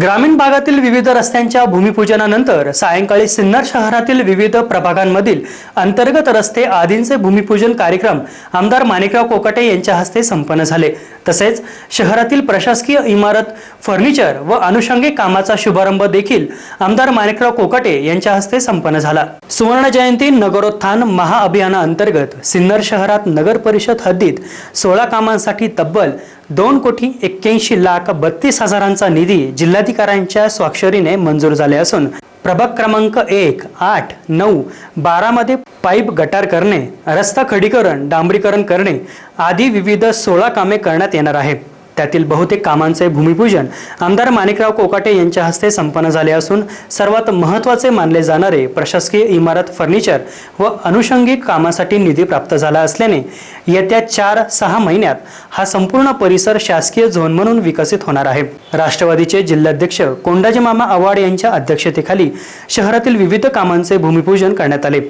ग्रामीण भागातील विविध रस्त्यांच्या भूमिपूजनानंतर सायंकाळी सिन्नर शहरातील विविध प्रभागांमधील अंतर्गत रस्ते आदींचे भूमिपूजन कार्यक्रम आमदार माणिकराव कोकाटे यांच्या हस्ते संपन्न झाले. तसेच शहरातील प्रशासकीय इमारत फर्निचर व अनुषंगिक कामाचा शुभारंभ देखील आमदार माणिकराव कोकाटे यांच्या हस्ते संपन्न झाला. सुवर्ण जयंती नगरोत्थान महाअभियानाअंतर्गत सिन्नर शहरात नगर परिषद हद्दीत सोळा कामांसाठी तब्बल दोन कोटी एक्क्याऐंशी लाख बत्तीस हजारांचा निधी जिल्हाधिकाऱ्यांच्या स्वाक्षरीने मंजूर झाले असून प्रभाग क्रमांक एक आठ नऊ बारामध्ये पाईप गटार करणे रस्ता खडीकरण डांबरीकरण करणे आदी विविध सोळा कामे करण्यात येणार आहेत त्यातील बहुतेक कामांचे भूमिपूजन आमदार माणिकराव कोकाटे यांच्या हस्ते संपन्न झाले असून सर्वात महत्त्वाचे मानले जाणारे प्रशासकीय इमारत फर्निचर व अनुषंगिक कामासाठी निधी प्राप्त झाला असल्याने येत्या चार सहा महिन्यात हा संपूर्ण परिसर शासकीय झोन म्हणून विकसित होणार आहे. राष्ट्रवादीचे जिल्हाध्यक्ष कोंडाजी मामा आव्हाड यांच्या अध्यक्षतेखाली शहरातील विविध कामांचे भूमिपूजन करण्यात आले.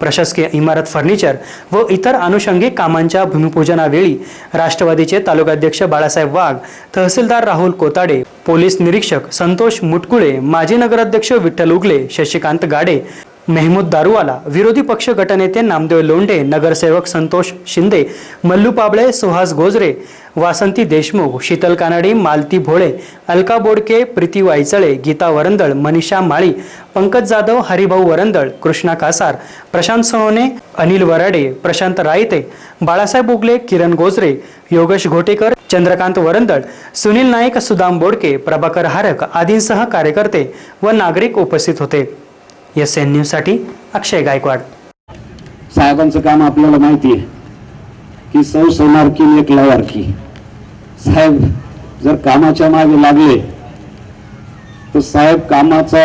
प्रशासकीय इमारत फर्निचर व इतर अनुषंगिक कामांच्या भूमिपूजनावेळी राष्ट्रवादीचे तालुकाध्यक्ष बाळासाहेब वाघ तहसीलदार राहुल कोताडे पोलीस निरीक्षक संतोष मुटकुळे माजी नगराध्यक्ष विठ्ठल उगले शशिकांत गाडे मेहमूद दारुवाला विरोधी पक्ष गटनेते नामदेव लोंढे नगरसेवक संतोष शिंदे मल्लू पाबळे सुहास गोजरे वासंती देशमुख शीतल कानडी मालती भोळे अलका बोडके प्रीती वायचळे गीता वरंदळ मनीषा माळी पंकज जाधव हरिभाऊ वरंदळ कृष्णा कासार प्रशांत सोहने अनिल वराडे प्रशांत रायते बाळासाहेब उगले किरण गोजरे योगेश घोटेकर चंद्रकांत वरंदळ सुनील नाईक सुदाम बोडके प्रभाकर हारक आदींसह कार्यकर्ते व नागरिक उपस्थित होते. एस एन न्यूजसाठी अक्षय गायकवाड. साहेबांचं काम आपल्याला माहिती आहे की सौ सोनारकी एक लवारकी साहेब जर कामाच्या मागे लागले तर साहेब कामाचा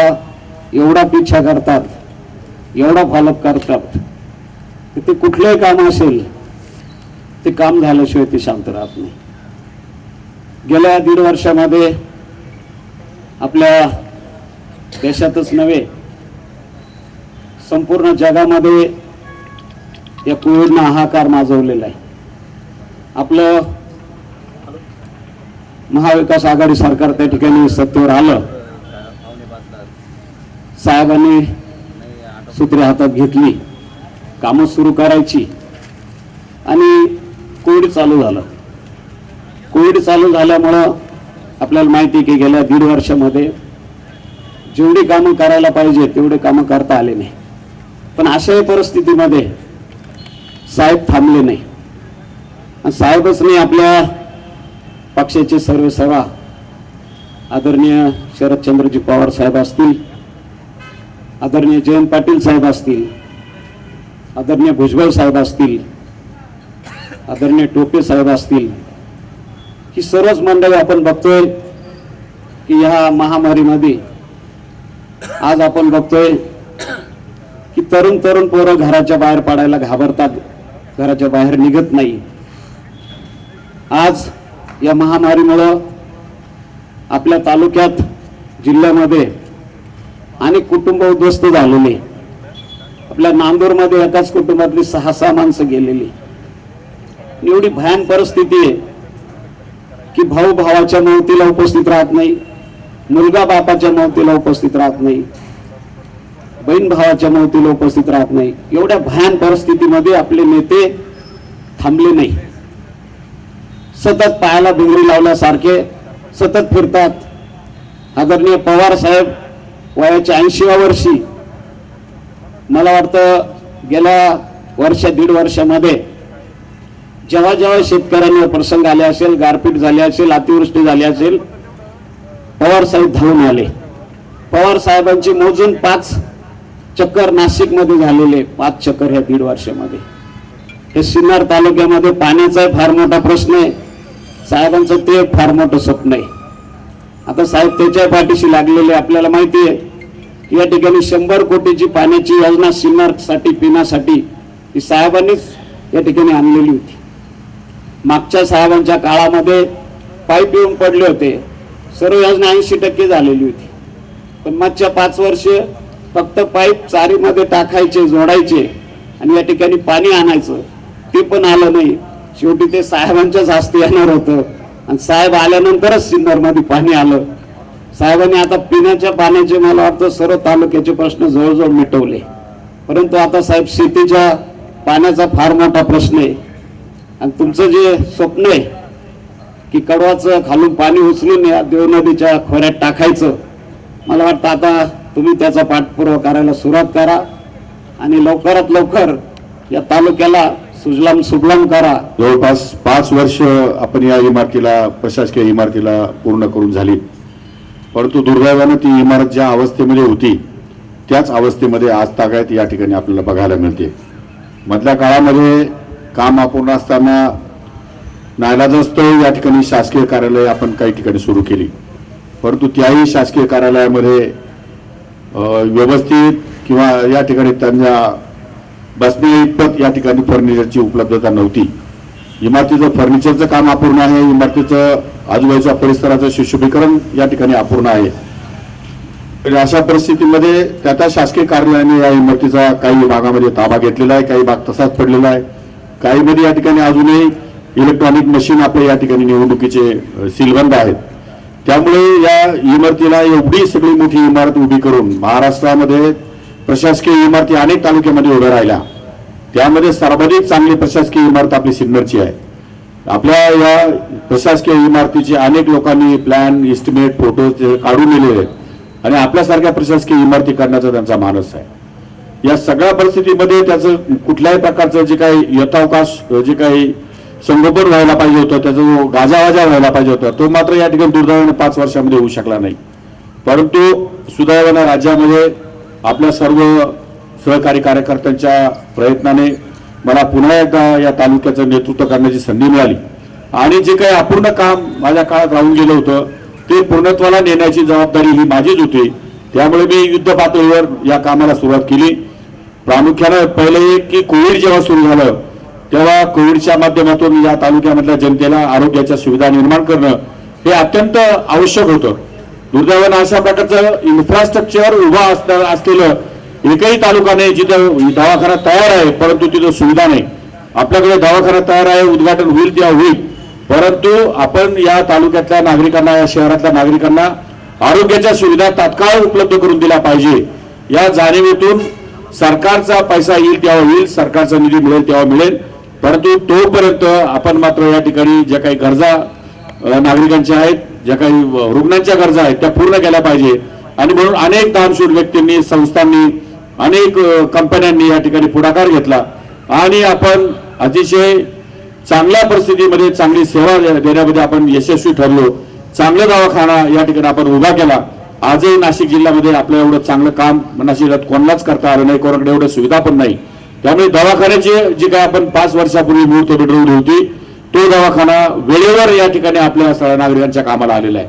एवढा पिछा करतात एवढा फॉलोअप करतात की ते कुठलंही काम असेल ते काम झाल्याशिवाय ते शांत राहत नाही. गेल्या दीड वर्षामध्ये आपल्या देशातच नव्हे संपूर्ण जगामध्ये या कोविडनं हाहाकार माजवलेला आहे. आपलं महाविकास आघाडी सरकार त्या ठिकाणी सत्तेवर आलं. साहेबांनी सूत्रे हातात घेतली. कामं सुरू करायची. आणि कोविड चालू झालं. कोविड चालू झाल्यामुळं आपल्याला माहिती आहे की गेल्या दीड वर्षामध्ये जेवढी कामं करायला पाहिजे तेवढे कामं करता आले नाही. पण अशाही परिस्थितीमध्ये साहेब थांबले नाही. आणि साहेबच नाही आपल्या पक्षाचे सर्व सेवा आदरणीय शरदचंद्रजी पवार साहेब असतील आदरणीय जयंत पाटील साहेब असतील आदरणीय भुजबळ साहेब असतील आदरणीय टोपे साहेब असतील ही सर्वच मंडळी आपण बघतोय की ह्या महामारीमध्ये आज आपण बघतोय तरुण तरुण पोरं घराच्या बाहेर पडायला घाबरतात. घराच्या बाहेर निघत नाही. आज या महामारीमुळं आपल्या तालुक्यात जिल्ह्यामध्ये अनेक कुटुंब उद्ध्वस्त झालेले. आपल्या नांदूरमध्ये एकाच कुटुंबातली सहा सहा माणसं गेलेली. एवढी भयान परिस्थिती आहे की भाऊ भावाच्या मौतीला उपस्थित राहत नाही. मुलगा बापाच्या मौतीला उपस्थित राहत नाही. बहीण भावाच्या मोतीला उपस्थित राहत नाही. एवढ्या भयान परिस्थितीमध्ये आपले नेते थांबले नाही. सतत पायाला भिंगरी लावल्यासारखे सतत फिरतात. आदरणीय पवार साहेब वयाच्या ऐंशीव्या वर्षी. मला वाटतं गेल्या वर्ष दीड वर्षामध्ये जेव्हा जेव्हा शेतकऱ्यांवर प्रसंग आले असेल गारपीट झाली असेल अतिवृष्टी झाली असेल पवार साहेब धावून आले. पवार साहेबांची मोजून पाच चक्कर नाशिकमध्ये झालेले पाच चक्कर ह्या दीड वर्षामध्ये. हे सिन्नर तालुक्यामध्ये पाण्याचा फार मोठा प्रश्न आहे. साहेबांचं ते एक फार मोठं स्वप्न आहे. आता साहेब त्याच्या पाठीशी लागलेले आपल्याला माहिती आहे. या ठिकाणी शंभर कोटीची पाण्याची योजना सिन्नरसाठी पिण्यासाठी ही साहेबांनीच या ठिकाणी आणलेली होती. मागच्या साहेबांच्या काळामध्ये पाईप येऊन पडले होते. सर्व योजना ऐंशी टक्के झालेली होती. पण मागच्या पाच वर्ष फक्त पाईप चारीमध्ये टाकायचे जोडायचे आणि या ठिकाणी पाणी आणायचं. ते पण आलं नाही. शेवटी ते साहेबांच्याच हस्ते येणार होतं. आणि साहेब आल्यानंतरच सिन्नरमध्ये पाणी आलं. साहेबांनी आता पिण्याच्या पाण्याचे मला वाटतं सर्व तालुक्याचे प्रश्न जवळजवळ मिटवले. परंतु आता साहेब शेतीच्या पाण्याचा फार मोठा प्रश्न आहे. आणि तुमचं जे स्वप्न आहे की कडवाचं खालून पाणी उचलून या देव नदीच्या खोऱ्यात टाकायचं मला वाटतं आता तुम्ही त्याचा पाठपुरावा करायला सुरुवात करा आणि लवकरात लवकर या तालुक्याला सुजलाम सुफलाम करा. जवळपास पाच वर्ष आपण या इमारतीला प्रशासकीय इमारतीला पूर्ण करून झाली. परंतु दुर्दैवानं ती इमारत ज्या अवस्थेमध्ये होती त्याच अवस्थेमध्ये आज तागायत या ठिकाणी आपल्याला बघायला मिळते. मधल्या काळामध्ये काम अपूर्ण असताना नायलाजस्त या ठिकाणी शासकीय कार्यालय आपण काही ठिकाणी सुरू केली. परंतु त्याही शासकीय कार्यालयामध्ये व्यवस्थित किंवा या ठिकाणी त्यांच्या बसण्याइतपत या ठिकाणी फर्निचरची उपलब्धता नव्हती. इमारतीचं फर्निचरचं काम अपूर्ण आहे इमारतीचं आजूबाजूच्या परिसराचं सुशोभीकरण या ठिकाणी अपूर्ण आहे. म्हणजे अशा परिस्थितीमध्ये त्या त्या शासकीय कार्यालयाने या इमारतीचा काही भागामध्ये ताबा घेतलेला आहे काही भाग तसाच पडलेला आहे. काहीमध्ये या ठिकाणी अजूनही इलेक्ट्रॉनिक मशीन आपल्या या ठिकाणी निवडणुकीचे सीलबंद आहेत. त्यामुळे या इमारतीला एवढी सगळी मोठी इमारत उभी करून महाराष्ट्रामध्ये प्रशासकीय इमारती अनेक तालुक्यामध्ये उभ्या राहिल्या. त्यामध्ये सर्वाधिक चांगली प्रशासकीय इमारत आपली सिन्नरची आहे. आपल्या या प्रशासकीय इमारतीचे अनेक लोकांनी प्लॅन इस्टिमेट फोटो काढून दिलेले आहेत. आणि आपल्यासारख्या प्रशासकीय इमारती करण्याचा त्यांचा मानस आहे. या सगळ्या परिस्थितीमध्ये त्याचं कुठल्याही प्रकारचं जे काही यथावकाश जे काही संगोपन व्हायला पाहिजे होतं त्याचा जो गाजावाजा व्हायला पाहिजे होता तो मात्र या ठिकाणी दुर्दैवाने पाच वर्षामध्ये होऊ शकला नाही. परंतु सुदैवानं राज्यामध्ये आपल्या सर्व सहकारी कार्यकर्त्यांच्या प्रयत्नाने मला पुन्हा एकदा या तालुक्याचं नेतृत्व करण्याची संधी मिळाली. आणि जे काही अपूर्ण काम माझ्या काळात राहून गेलं होतं ते पूर्णत्वाला नेण्याची जबाबदारी ही माझीच होती. त्यामुळे मी युद्ध पातळीवर या कामाला सुरुवात केली. प्रामुख्यानं पहिले एक की कोविड जेव्हा सुरू झालं तेव्हा कोविडच्या माध्यमातून या तालुक्यामधल्या जनतेला आरोग्याच्या सुविधा निर्माण करणं हे अत्यंत आवश्यक होतं. दुर्दैवानं अशा प्रकारचं इन्फ्रास्ट्रक्चर उभा असता- असलेलं एकही तालुका नाही जिथं दवाखाना तयार आहे परंतु तिथं सुविधा नाही. आपल्याकडे दवाखाना तयार आहे उद्घाटन होईल तेव्हा होईल. परंतु आपण या तालुक्यातल्या नागरिकांना या शहरातल्या नागरिकांना आरोग्याच्या सुविधा तात्काळ उपलब्ध करून दिल्या पाहिजे. या जाणीवेतून सरकारचा पैसा येईल तेव्हा होईल. सरकारचा निधी मिळेल तेव्हा मिळेल. परंतु तोपर्यंत आपण मात्र या ठिकाणी ज्या काही गरजा नागरिकांच्या आहेत ज्या काही रुग्णांच्या गरजा आहेत त्या पूर्ण केल्या पाहिजे. आणि म्हणून अनेक दानशूर व्यक्तींनी संस्थांनी अनेक कंपन्यांनी या ठिकाणी पुढाकार घेतला. आणि आपण अतिशय चांगल्या परिस्थितीमध्ये चांगली सेवा दे- देण्यामध्ये आपण यशस्वी ठरलो. चांगला दवाखाना या ठिकाणी आपण उभा केला. आजही नाशिक जिल्ह्यामध्ये आपलं एवढं चांगलं काम नाशिक जिल्ह्यात कोणालाच करता आलं नाही कोणाकडे एवढ्या सुविधा पण नाही. त्यामुळे दवाखान्याची जी काय आपण पाच वर्षापूर्वी मुहूर्त मिळवली होती तो दवाखाना वेळेवर या ठिकाणी आपल्या सगळ्या नागरिकांच्या कामाला आलेला आहे.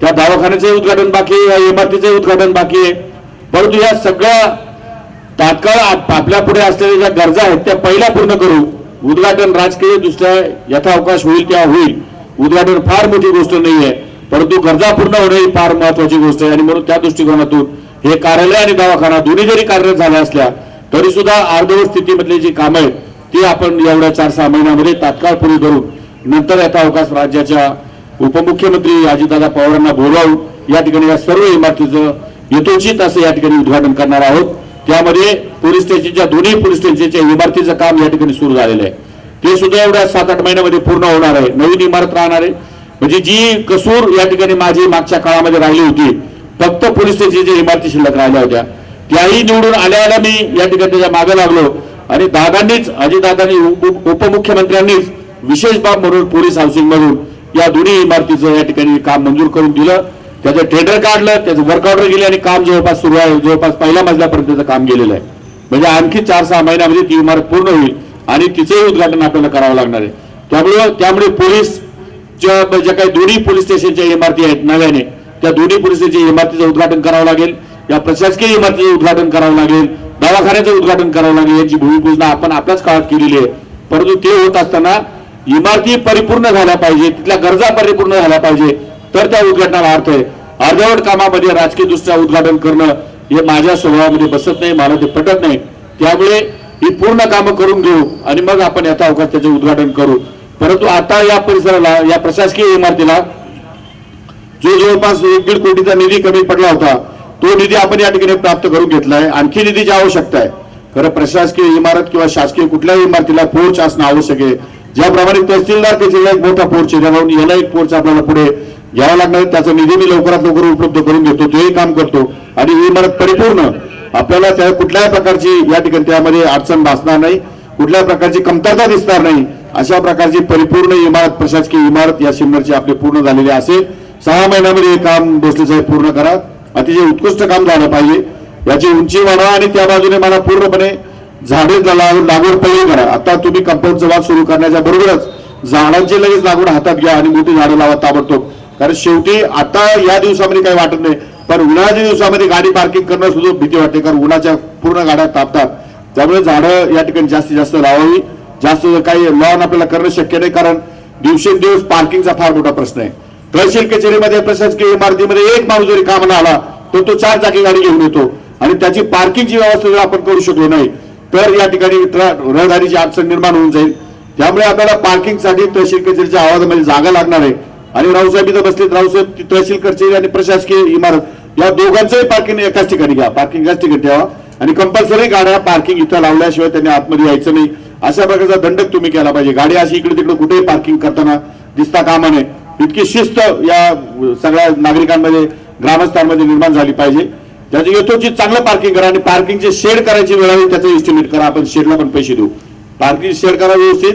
त्या दवाखान्याचे उद्घाटन बाकी आहे या इमारतीचे उद्घाटन बाकी आहे. परंतु या सगळ्या तात्काळ आपल्या पुढे असलेल्या ज्या गरजा आहेत त्या पहिल्या पूर्ण करू. उद्घाटन राजकीय दृष्ट्या यथावकाश होईल त्या होईल. उद्घाटन फार मोठी गोष्ट नाही आहे. परंतु गरजा पूर्ण होणे ही फार महत्वाची गोष्ट आहे. आणि म्हणून त्या दृष्टिकोनातून हे कार्यालय आणि दवाखाना दोन्ही जरी कार्यरत झाल्या असल्या तरी सुद्धा अर्धवट स्थितीमधली जी कामं आहेत ती आपण एवढ्या चार सहा महिन्यामध्ये तात्काळ पुरी करून नंतर यथावकाश राज्याच्या उपमुख्यमंत्री अजितदादा पवारांना बोलावून या ठिकाणी या सर्व इमारतीचं यथोचित असं या ठिकाणी उद्घाटन करणार आहोत. त्यामध्ये पोलीस स्टेशनच्या दोन्ही पोलीस स्टेशनच्या इमारतीचं काम या ठिकाणी सुरू झालेलं आहे. ते सुद्धा एवढ्या सात आठ महिन्यामध्ये पूर्ण होणार आहे. नवीन इमारत राहणार आहे. म्हणजे जी कसूर या ठिकाणी माझी मागच्या काळामध्ये राहिली होती फक्त पोलीस स्टेशनच्या इमारती शिल्लक राहिल्या होत्या. त्याही निवडून आल्या आल्या मी या ठिकाणी त्याच्यामागे लागलो. आणि दादांनीच अजितदादांनी उप- उपमुख्यमंत्र्यांनीच विशेष बाब म्हणून पोलीस हाऊसिंग मधून या दोन्ही इमारतीचं या ठिकाणी काम मंजूर करून दिलं. त्याचं टेंडर काढलं त्याचं वर्क ऑर्डर गेले आणि काम जवळपास सुरू आहे. जवळपास पहिल्या मजल्यापर्यंतचं काम गेलेलं आहे. म्हणजे आणखी चार सहा महिन्यामध्ये ती इमारत पूर्ण होईल आणि तिचंही उद्घाटन आपल्याला करावं लागणार आहे. त्यामुळे त्यामुळे पोलीस ज्या ज्या म्हणजे काही दोन्ही पोलीस स्टेशनच्या इमारती आहेत नव्याने त्या दोन्ही पोलीस स्टेशनच्या इमारतीचं उद्घाटन करावं लागेल. या प्रशासकीय इमारतीचं उद्घाटन करावं लागेल दवाखान्याचं उद्घाटन करावं लागेल याची भूमिपूजना आपण आपल्याच काळात केलेली आहे. परंतु ते होत असताना इमारती परिपूर्ण झाल्या पाहिजे तिथल्या गरजा परिपूर्ण झाल्या पाहिजे तर त्या उद्घाटनाला अर्थ आहे. अर्धवट कामामध्ये राजकीय दृष्ट्या उद्घाटन करणं हे माझ्या स्वभावामध्ये बसत नाही मला ते पटत नाही. त्यामुळे ही पूर्ण कामं करून घेऊ आणि मग आपण याचा अवकाश त्याचे उद्घाटन करू. परंतु आता या परिसराला या प्रशासकीय इमारतीला जो जवळपास एक दीड कोटीचा निधी कमी पडला होता तो निधी आपण या ठिकाणी प्राप्त करून घेतलाय. आणखी निधीची आवश्यकता आहे खरं प्रशासकीय इमारत किंवा शासकीय कुठल्याही इमारतीला पोर्च असणं आवश्यक आहे. ज्याप्रमाणे तहसीलदार कचेरीला एक मोठा पोर्च आहे त्यामुळे याला एक पोर्च आपल्याला पुढे घ्यावा लागणार त्याचा निधी मी लवकरात लवकर उपलब्ध करून घेतो तेही काम करतो. आणि ही इमारत परिपूर्ण आपल्याला त्या कुठल्याही प्रकारची या ठिकाणी त्यामध्ये अडचण भासणार नाही कुठल्याही प्रकारची कमतरता दिसणार नाही अशा प्रकारची परिपूर्ण इमारत प्रशासकीय इमारत या सिमरची आपली पूर्ण झालेली असेल. सहा महिन्यामध्ये हे काम भोसले साहेब पूर्ण करा अतिशय उत्कृष्ट काम झालं पाहिजे. याची उंची वाढवा आणि त्या बाजूने मला पूर्णपणे झाडे लागवड पहिले करा. आता तुम्ही कंपाऊंडचं वाद सुरू करण्याच्या बरोबरच झाडांची लगेच लागवड हातात घ्या आणि मोठी झाडं लावा ताबडतोब. कारण शेवटी आता या दिवसामध्ये काही वाटत नाही पण उन्हाळ्याच्या दिवसामध्ये गाडी पार्किंग करणं सुद्धा भीती वाटते कारण उन्हाच्या पूर्ण गाड्या तापतात. त्यामुळे झाडं या ठिकाणी जास्तीत जास्त लावावी. जास्त काही लॉन आपल्याला करणं शक्य नाही कारण दिवसेंदिवस पार्किंगचा फार मोठा प्रश्न आहे. तहसील कचेरीमध्ये प्रशासकीय इमारतीमध्ये एक माणूस जरी कामाला आला तर तो चार चाकी गाडी घेऊन येतो. आणि त्याची पार्किंगची व्यवस्था जर आपण करू शकलो नाही तर या ठिकाणी रहदारीची अडचण निर्माण होऊन जाईल. त्यामुळे आपल्याला पार्किंगसाठी तहसील कचेरीच्या आवाजामध्ये जागा लागणार आहे. आणि रावसाहेब इथं बसलेत. रावसाहेब तहसील कचेरी आणि प्रशासकीय इमारत या दोघांचंही पार्किंग एकाच ठिकाणी घ्या. पार्किंग एकाच ठिकाणी ठेवा. आणि कंपल्सरी गाड्या पार्किंग इथं लावल्याशिवाय त्यांनी आतमध्ये यायचं नाही. अशा प्रकारचा दंडक तुम्ही केला पाहिजे. गाडी अशी इकडे तिकडे कुठेही पार्किंग करताना दिसता कामा नये. इतकी शिस्त या सगळ्या नागरिकांमध्ये ग्रामस्थांमध्ये निर्माण झाली पाहिजे. त्याचं यथोचित चांगलं पार्किंग करा आणि पार्किंगचे शेड करायची वेळ आली त्याचं एस्टिमेट करा. आपण शेडला पण पैसे देऊ. पार्किंग शेड करा व्यवस्थित.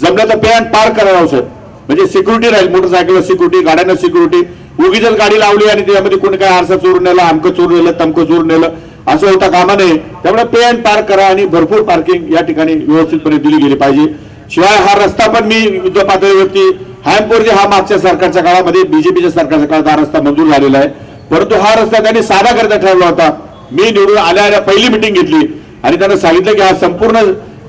जमलं तर पे अँड पार्क करावं रावसाहेब म्हणजे सिक्युरिटी राहील मोटरसायकलला सिक्युरिटी गाड्यांना सिक्युरिटी उगीच गाडी लावली आणि त्यामध्ये कोणी काय आरसा चोरून नेला आमकं चोरून नेलं तमकं चोरून नेलं असं होता कामा नये. त्यामुळे पे अँड पार्क करा आणि भरपूर पार्किंग या ठिकाणी व्यवस्थितपणे दिली गेली पाहिजे. शिवाय हा रस्ता पण मी युद्ध पातळीवरती हॅमपोर्जे हा मागच्या सरकारच्या काळामध्ये बीजेपीच्या सरकारच्या काळात हा रस्ता मंजूर झालेला आहे. परंतु हा रस्ता त्यांनी साधा करता ठरवला होता. मी निवडून आल्या पहिली मिटिंग घेतली. आणि त्यांना सांगितलं की हा संपूर्ण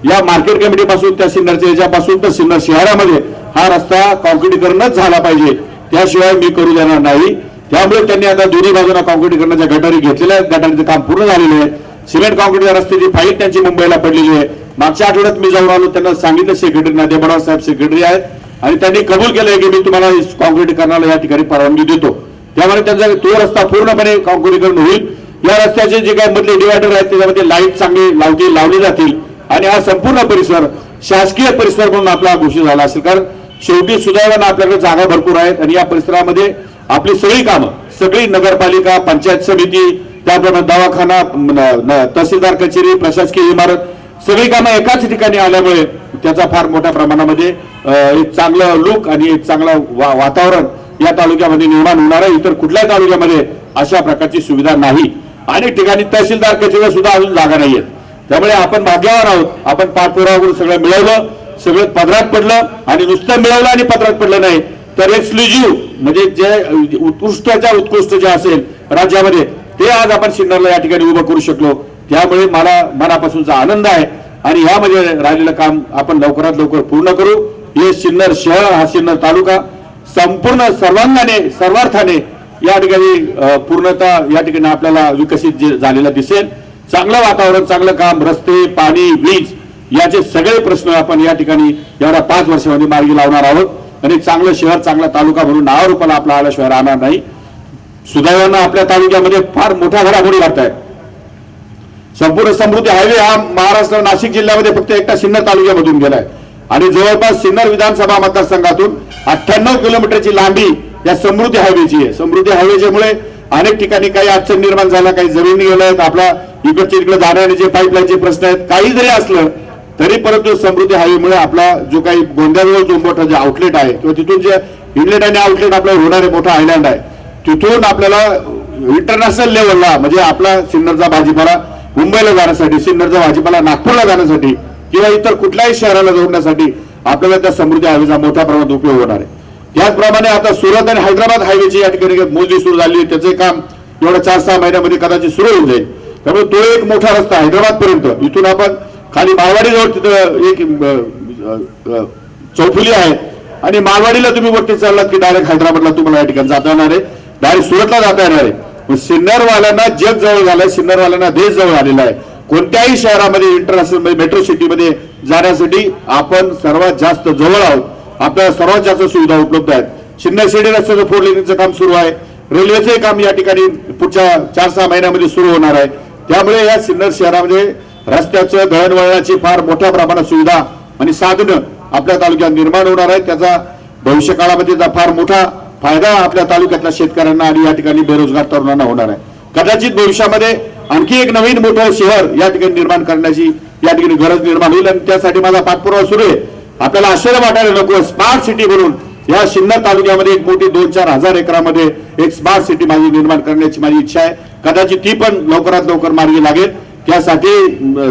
या मार्केट कमिटीपासून त्या सिन्नरच्या याच्यापासून तर सिन्नर शहरामध्ये हा रस्ता कॉन्क्रिटीकरणच झाला पाहिजे. त्याशिवाय मी करू देणार नाही. त्यामुळे त्यांनी आता दोन्ही बाजूला कॉन्क्रिटीकरणाच्या गटारी घेतलेल्या आहेत. गटारीचं काम पूर्ण झालेलं आहे. सिमेंट कॉन्क्रीटच्या रस्त्याची फाईल त्यांची मुंबईला पडलेली आहे. मागच्या आठवड्यात मी जाऊन आलो त्यांना सांगितलं सेक्रेटरी नादेबडा साहेब सेक्रेटरी आहेत. आणि त्यांनी कबूल केलंय की मी तुम्हाला कॉन्क्रिटीकरणाला या ठिकाणी परवानगी देतो. त्यामुळे त्यांचा तो रस्ता पूर्णपणे कॉन्क्रिटीकरण होईल. या रस्त्याचे जे काही मधले डिवायडर आहेत त्याच्यामध्ये लाइट चांगली लावतील लावली जातील. आणि हा संपूर्ण परिसर शासकीय परिसर म्हणून आपला घोषित झाला असेल. कारण शेवटी सुदैवानं आपल्याकडे जागा भरपूर आहेत आणि या परिसरामध्ये आपली सगळी कामं सगळी नगरपालिका पंचायत समिती त्याप्रमाणे दवाखाना तहसीलदार कचेरी प्रशासकीय इमारत सगळी कामं एकाच ठिकाणी आल्यामुळे त्याचा फार मोठ्या प्रमाणामध्ये एक चांगलं लुक आणि एक चांगलं वा- वातावरण या तालुक्यामध्ये निर्माण होणार आहे. इतर कुठल्याही तालुक्यामध्ये अशा प्रकारची सुविधा नाही. अनेक ठिकाणी तहसीलदार कचेऱ्या सुद्धा अजून जागा नाहीयेत त्यामुळे आपण भाग्यावर आहोत. आपण पाठपुरावा करून सगळं मिळवलं सगळं पदरात पडलं आणि नुसतं मिळवलं आणि पदरात पडलं नाही तर एक्सक्लुझिव्ह म्हणजे जे उत्कृष्टाच्या उत्कृष्ट जे असेल राज्यामध्ये ते आज आपण सिन्नरला या ठिकाणी उभं करू शकलो. त्यामुळे मला मनापासूनचा आनंद आहे. आणि यामध्ये राहिलेलं काम आपण लवकरात लवकर पूर्ण करू. हे सिन्नर शहर हा सिन्नर तालुका संपूर्ण सर्वांगाने सर्वार्थाने या ठिकाणी पूर्णता पूर्णतः या ठिकाणी आपल्याला विकसित झालेला दिसेल. चांगलं वातावरण चांगलं काम रस्ते पाणी वीज याचे सगळे प्रश्न आपण या ठिकाणी एवढ्या पाच वर्षामध्ये मार्गी लावणार आहोत. आणि चांगलं शहर चांगला तालुका म्हणून नावारूपाला आपला आल्याशिवाय राहणार नाही. सुदैवानं आपल्या तालुक्यामध्ये फार मोठ्या घडामोडी घडत आहेत संपूर्ण समृद्धी हायवे हा महाराष्ट्र नाशिक जिल्ह्यामध्ये फक्त एकटा सिन्नर तालुक्यामधून गेलाय. आणि जवळपास सिन्नर विधानसभा मतदारसंघातून अठ्ठ्याण्णव किलोमीटरची लांबी या समृद्धी हायवेची आहे. समृद्धी हायवेच्यामुळे अनेक ठिकाणी काही अडचण निर्माण झाला काही जमिनी गेल्या आहेत आपला इकडचे इकडे जाण्याचे पाईपलाईनचे प्रश्न आहेत काही जरी असलं तरी परंतु समृद्धी हायवेमुळे आपला जो काही गोंद्याजवळ जो मोठा जे आउटलेट आहे किंवा तिथून जे इनलेट आणि आउटलेट आपल्याला होणारे मोठा आयलँड आहे तिथून आपल्याला इंटरनॅशनल लेवलला म्हणजे आपला सिन्नरचा भाजीपाला मुंबईला जाण्यासाठी सिन्नरचा भाजीपाला नागपूरला जाण्यासाठी किंवा इतर कुठल्याही शहराला जोडण्यासाठी आपल्याला त्या समृद्धी हायवेचा मोठ्या प्रमाणात उपयोग होणार आहे. त्याचप्रमाणे आता सुरत आणि हैदराबाद हायवेची या ठिकाणी मोजणी सुरू झाली. त्याचे काम एवढ्या चार सहा महिन्यामध्ये कदाचित सुरू होऊन जाईल. त्यामुळे तो एक मोठा रस्ता हैदराबाद पर्यंत इथून आपण खाली मालवाडीजवळ तिथं एक चौफुली आहे. आणि मालवाडीला तुम्ही वरती चाललात की डायरेक्ट हैदराबादला तुम्हाला या ठिकाणी जाता येणार आहे. डायरेक्ट सुरतला जाता येणार आहे. सिन्नरवाल्यांना जग जवळ झालंय सिन्नरवाल्यांना देश जवळ आलेला आहे. कोणत्याही शहरामध्ये इंटरनॅशनल मेट्रो सिटीमध्ये जाण्यासाठी आपण सर्वात जास्त जवळ आहोत. आपल्याला सर्वात जास्त सुविधा उपलब्ध आहेत. सिन्नर शिर्डी रस्त्याचं फोर लेनिंगचं काम सुरू आहे. रेल्वेचे काम या ठिकाणी पुढच्या चार सहा महिन्यामध्ये सुरू होणार आहे. त्यामुळे या सिन्नर शहरामध्ये रस्त्याचं दळणवळणाची फार मोठ्या प्रमाणात सुविधा आणि साधनं आपल्या तालुक्यात निर्माण होणार आहे त्याचा भविष्य काळामध्ये त्याचा फार मोठा फायदा आपल्या तालुक्यातल्या शेतकऱ्यांना आणि या ठिकाणी बेरोजगार तरुणांना होणार आहे. कदाचित भविष्यामध्ये आणखी एक नवीन मोठं शहर या ठिकाणी निर्माण करण्याची या ठिकाणी गरज निर्माण होईल आणि त्यासाठी माझा पाठपुरावा सुरू आहे. आपल्याला आश्चर्य वाटायला नको. स्मार्ट सिटी म्हणून या सिन्नर तालुक्यामध्ये एक मोठी दोन चार हजार एकरामध्ये एक स्मार्ट सिटी माझी निर्माण करण्याची माझी इच्छा आहे. कदाचित ती पण लवकरात लवकर मार्गी लागेल. त्यासाठी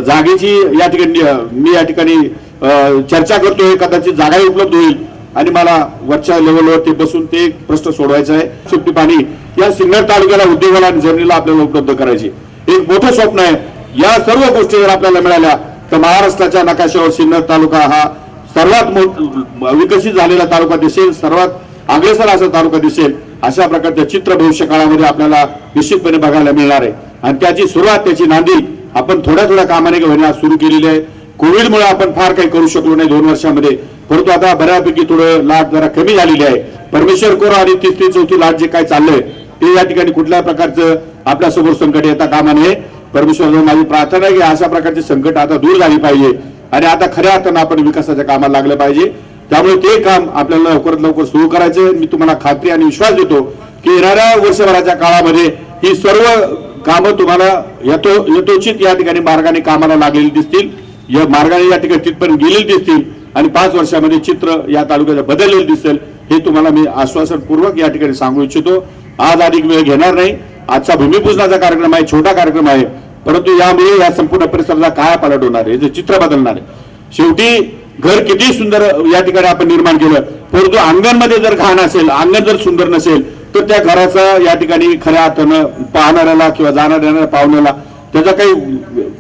जागेची या ठिकाणी मी या ठिकाणी चर्चा करतोय. कदाचित जागाही उपलब्ध होईल. आणि मला वरच्या लेवलवर ते बसून ते एक प्रश्न सोडवायचा आहे. सुट्टी पाणी या सिन्नर तालुक्याला उद्योगाला आणि जमिनीला आपल्याला उपलब्ध करायची. एक मोठं स्वप्न आहे. या सर्व गोष्टी जर आपल्याला मिळाल्या तर महाराष्ट्राच्या नकाशावर सिन्नर तालुका हा सर्वात मोठ विकसित झालेला तालुका दिसेल सर्वात अग्रेसर असा तालुका दिसेल अशा प्रकारचं चित्र भविष्य काळामध्ये आपल्याला निश्चितपणे बघायला मिळणार आहे. आणि त्याची सुरुवात त्याची नांदी आपण थोड्या थोड्या कामाने का सुरू केलेली आहे. कोविडमुळे आपण फार काही करू शकलो नाही दोन वर्षामध्ये. परंतु आता बऱ्यापैकी थोडं लाट जरा कमी झालेली आहे. परमेश्वर कोर आणि तिसरी चौथी लाट जे काय चाललंय ते या ठिकाणी कुठल्या प्रकारचं आपल्यासमोर संकट येता कामा नये. परमेश्वर माझी प्रार्थना आहे की अशा प्रकारचे संकट आता दूर झाली पाहिजे आणि आता खऱ्या अर्थानं आपण विकासाच्या कामाला लागलं पाहिजे. त्यामुळे ते काम आपल्याला लवकरात लवकर सुरू करायचं. मी तुम्हाला खात्री आणि विश्वास देतो की येणाऱ्या वर्षभराच्या काळामध्ये ही सर्व कामं तुम्हाला यथोचित या ठिकाणी मार्गाने कामाला लागलेली दिसतील. या मार्गाने या ठिकाणी तिथपर्यंत गेलेली दिसतील. आणि पाच वर्षामध्ये चित्र या तालुक्याचं बदललेलं दिसेल हे तुम्हाला मी आश्वासनपूर्वक या ठिकाणी सांगू इच्छितो. आज अधिक वेळ घेणार नाही. आजचा भूमिपूजनाचा कार्यक्रम आहे छोटा कार्यक्रम आहे. परंतु यामुळे या संपूर्ण परिसराचा काय पालट होणार आहे जे चित्र बदलणार आहे. शेवटी घर किती सुंदर या ठिकाणी आपण निर्माण केलं. परंतु अंगणमध्ये जर घाण असेल अंगण जर सुंदर नसेल तर त्या घराचा या ठिकाणी खऱ्या अर्थानं पाहणाऱ्याला किंवा जाणाऱ्या पाहुण्याला त्याचा काही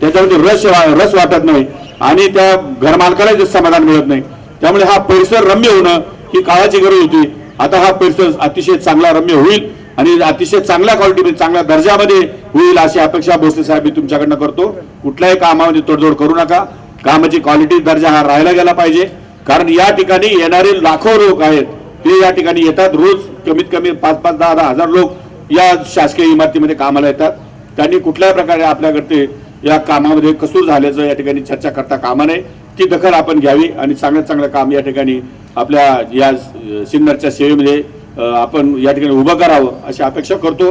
त्याच्यामध्ये रस रस वाटत नाही. आणि त्या घरमालकाला समाधान मिळत नाही. त्यामुळे हा परिसर रम्य होणं ही काळाची गरज होती. आता हा परिसर अतिशय चांगला रम्य होईल आणि अतिशय चांगल्या क्वालिटीमध्ये चांगल्या दर्जामध्ये होईल अशी अपेक्षा भोसले साहेब मी तुमच्याकडनं करतो. कुठल्याही कामामध्ये तडजोड करू नका. कामाची क्वालिटी दर्जा हा राहायला गेला पाहिजे. कारण या ठिकाणी येणारे लाखो लोक आहेत. ते या ठिकाणी येतात. रोज कमीत कमी पाच पाच दहा दहा हजार लोक या शासकीय इमारतीमध्ये कामाला येतात. त्यांनी कुठल्याही प्रकारे आपल्याकडे या कामामध्ये कसूर झाल्याचं या ठिकाणी चर्चा करता कामा नये. ती दखल आपण घ्यावी आणि चांगलं चांगलं काम या ठिकाणी आपल्या या सिन्नरच्या सेवेमध्ये आपण या ठिकाणी उभं करावं अशी अपेक्षा करतो.